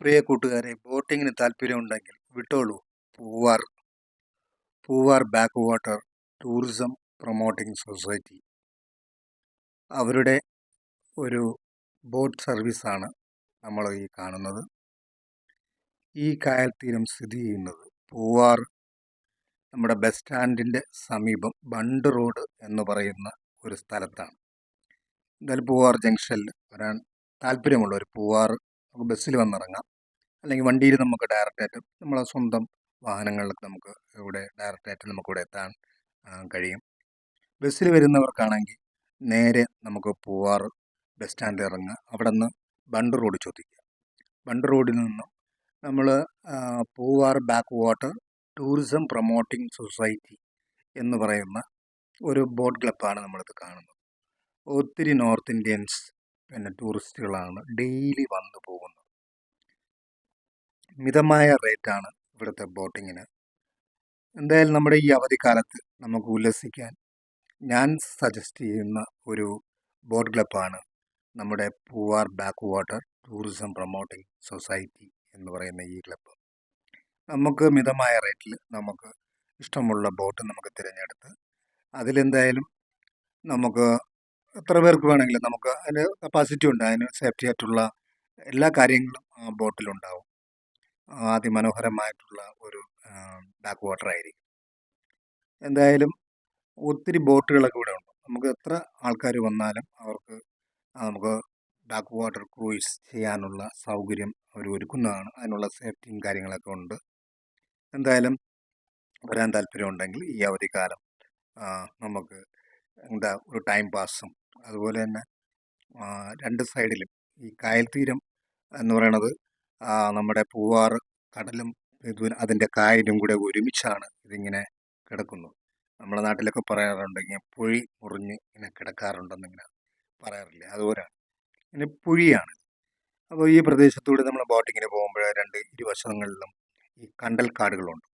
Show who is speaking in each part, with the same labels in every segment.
Speaker 1: പ്രിയ കൂട്ടുകാരെ ബോട്ടിങ്ങിന് താല്പര്യമുണ്ടെങ്കിൽ വിട്ടോളൂ. Poovar Poovar back water tourism promoting society. അവരുടെ ഒരു ബോട്ട് സർവീസാണ് നമ്മൾ ഈ കാണുന്നത്. ഈ കായൽ തീരം സ്ഥിതി ചെയ്യുന്നത് പൂവാർ നമ്മുടെ ബസ് സ്റ്റാൻഡിന്റെ സമീപം ബണ്ട് റോഡ് എന്ന് പറയുന്ന ഒരു സ്ഥലത്താണ്. എന്തായാലും പൂവാർ ജംഗ്ഷനിൽ വരാൻ താല്പര്യമുള്ളവർ പൂവാർ നമുക്ക് ബസ്സിൽ വന്നിറങ്ങാം. അല്ലെങ്കിൽ വണ്ടിയിൽ നമുക്ക് ഡയറക്റ്റായിട്ട് നമ്മളെ സ്വന്തം വാഹനങ്ങളിൽ നമുക്ക് ഇവിടെ ഡയറക്റ്റായിട്ട് നമുക്കിവിടെ എത്താൻ കഴിയും. ബസ്സിൽ വരുന്നവർക്കാണെങ്കിൽ നേരെ നമുക്ക് പൂവാർ ബസ് സ്റ്റാൻഡിൽ ഇറങ്ങുക. അവിടെ നിന്ന് ബണ്ട് റോഡ് ചോദിക്കുക. ബണ്ട് റോഡിൽ നിന്നും നമ്മൾ Poovar back water tourism promoting society എന്ന് പറയുന്ന ഒരു ബോട്ട് ക്ലബ്ബാണ് നമ്മളിത് കാണുന്നത്. ഒത്തിരി നോർത്ത് ഇന്ത്യൻസ് പിന്നെ ടൂറിസ്റ്റുകളാണ് ഡെയിലി വന്നു പോകുന്നത്. മിതമായ റേറ്റാണ് ഇവിടുത്തെ ബോട്ടിങ്ങിന്. എന്തായാലും നമ്മുടെ ഈ അവധിക്കാലത്ത് നമുക്ക് ഉല്ലസിക്കാൻ ഞാൻ സജസ്റ്റ് ചെയ്യുന്ന ഒരു ബോട്ട് ക്ലബ്ബാണ് നമ്മുടെ Poovar back water tourism promoting society എന്ന് പറയുന്ന ഈ ക്ലബ്ബ്. നമുക്ക് മിതമായ റേറ്റിൽ നമുക്ക് ഇഷ്ടമുള്ള ബോട്ട് നമുക്ക് തിരഞ്ഞെടുത്ത് അതിലെന്തായാലും നമുക്ക് എത്ര പേർക്ക് വേണമെങ്കിലും നമുക്ക് അതിന് കപ്പാസിറ്റി ഉണ്ട്. അതിന് സേഫ്റ്റി ആയിട്ടുള്ള എല്ലാ കാര്യങ്ങളും ആ ബോട്ടിലുണ്ടാവും. അതിമനോഹരമായിട്ടുള്ള ഒരു ബാക്ക് വാട്ടർ ആയിരിക്കും. എന്തായാലും ഒത്തിരി ബോട്ടുകളൊക്കെ ഇവിടെ ഉണ്ട്. നമുക്ക് എത്ര ആൾക്കാർ വന്നാലും അവർക്ക് നമുക്ക് ബാക്ക് വാട്ടർ ക്രൂയിസ് ചെയ്യാനുള്ള സൗകര്യം അവർ ഒരുക്കുന്നതാണ്. അതിനുള്ള സേഫ്റ്റിയും കാര്യങ്ങളൊക്കെ ഉണ്ട്. എന്തായാലും വരാൻ താല്പര്യമുണ്ടെങ്കിൽ ഈ അവധിക്കാലം നമുക്ക് എന്താ ഒരു ടൈം പാസും അതുപോലെ തന്നെ രണ്ട് സൈഡിലും ഈ കായൽ തീരം എന്ന് പറയണത് നമ്മുടെ പൂവാർ കടലും ഇത് അതിന്റെ കായലും കൂടെ ഒരുമിച്ചാണ് ഇതിങ്ങനെ കിടക്കുന്നത് നമ്മുടെ നാട്ടിലൊക്കെ പറയാറുണ്ട് ഇങ്ങനെ പുഴി മുറിഞ്ഞ് ഇങ്ങനെ കിടക്കാറുണ്ടെന്ന് ഇങ്ങനെ പറയാറില്ലേ? അതുപോലെയാണ്. ഇങ്ങനെ പുഴിയാണ്. അപ്പോൾ ഈ പ്രദേശത്തൂടെ നമ്മൾ ബോട്ടിങ്ങിന് പോകുമ്പോൾ രണ്ട് ഇരുവശങ്ങളിലും ഈ കണ്ടൽ കാടുകളുണ്ട്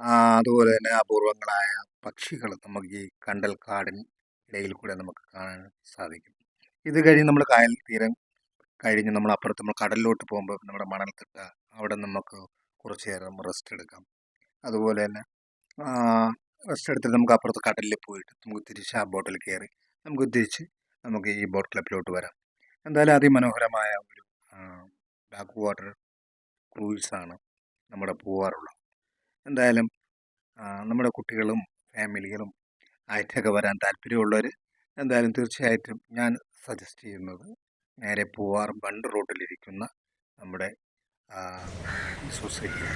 Speaker 1: ആ, അതുപോലെ തന്നെ അപൂർവങ്ങളായ പക്ഷികൾ നമുക്ക് ഈ കണ്ടൽ കാടിന് ഇടയിൽ കൂടെ നമുക്ക് കാണാൻ സാധിക്കും. ഇത് കഴിഞ്ഞ് നമ്മൾ കായൽ തീരം കഴിഞ്ഞ് നമ്മൾ അപ്പുറത്ത് നമ്മൾ കടലിലോട്ട് പോകുമ്പോൾ നമ്മുടെ മണൽത്തിട്ട അവിടെ നമുക്ക് കുറച്ച് നേരം റെസ്റ്റ് എടുക്കാം. അതുപോലെ തന്നെ റെസ്റ്റ് എടുത്തിട്ട് നമുക്ക് അപ്പുറത്ത് കടലിൽ പോയിട്ട് നമുക്ക് തിരിച്ച് ആ ബോട്ടിൽ കയറി നമുക്ക് തിരിച്ച് നമുക്ക് ഈ ബോട്ട് ക്ലബിലോട്ട് വരാം. എന്തായാലും അതിമനോഹരമായ ഒരു ബാക്ക് വാട്ടർ ക്രൂയിസാണ് നമ്മുടെ പോവാറുള്ളത് എന്തായാലും നമ്മുടെ കുട്ടികളും ഫാമിലികളും ആയിട്ടൊക്കെ വരാൻ താല്പര്യമുള്ളവർ എന്തായാലും തീർച്ചയായിട്ടും ഞാൻ സജസ്റ്റ് ചെയ്യുന്നത് നേരെ പൂവാർ ബണ്ട് റോഡിലിരിക്കുന്ന നമ്മുടെ സൊസൈറ്റി.